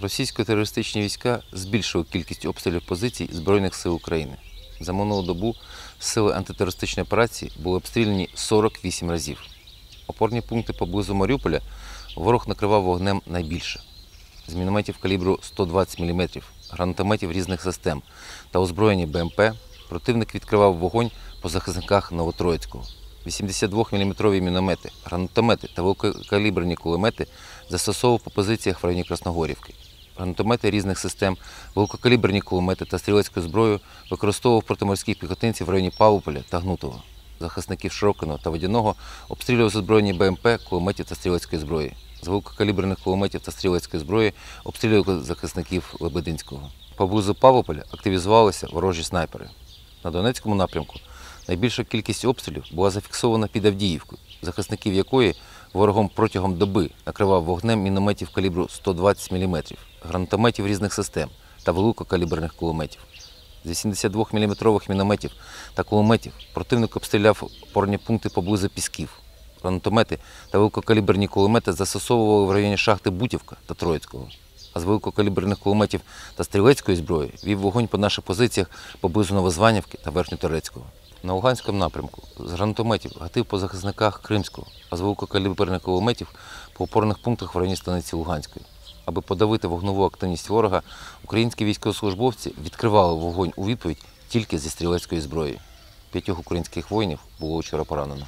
Російсько-терористичні війська збільшили кількість обстрілів позицій Збройних сил України. За минулу добу сили антитерористичної операції були обстріляні 48 разів. Опорні пункти поблизу Маріуполя ворог накривав вогнем найбільше. З мінометів калібру 120 мм, гранатометів різних систем та озброєні БМП противник відкривав вогонь по захисниках Новотроїцького. 82-мм міномети, гранатомети та великокаліберні кулемети застосовував по позиціях в районі Красногорівки. Гранатомети різних систем, великокаліберні кулемети та стрілецьку зброю використовував протиморських піхотинців в районі Павлополя та Гнутова. Захисників Широкиного та Водяного обстрілював з озброєні БМП, кулеметів та стрілецької зброї. З великокаліберних кулеметів та стрілецької зброї обстрілювали захисників Лебединського. Поблизу Павлополя активізувалися ворожі снайпери. На Донецькому напрямку найбільша кількість обстрілів була зафіксована під Авдіївкою, захисників якої ворогом протягом доби накривав вогнем мінометів калібру 120 мм, гранатометів різних систем та великокаліберних кулеметів. З 82-мм мінометів та кулеметів противник обстріляв опорні пункти поблизу Пісків. Гранатомети та великокаліберні кулемети застосовували в районі шахти Бутівка та Троїцького. А з великокаліберних кулеметів та стрілецької зброї вів вогонь по наших позиціях поблизу Новозванівки та Верхньоторецького. На Луганському напрямку з гранатометів гатив по захисниках Кримського, а з великокаліберних кулеметів по опорних пунктах в районі станиці Луганської. Аби подавити вогнову активність ворога, українські військовослужбовці відкривали вогонь у відповідь тільки зі стрілецької зброї. П'ятьох українських воїнів було вчора поранено.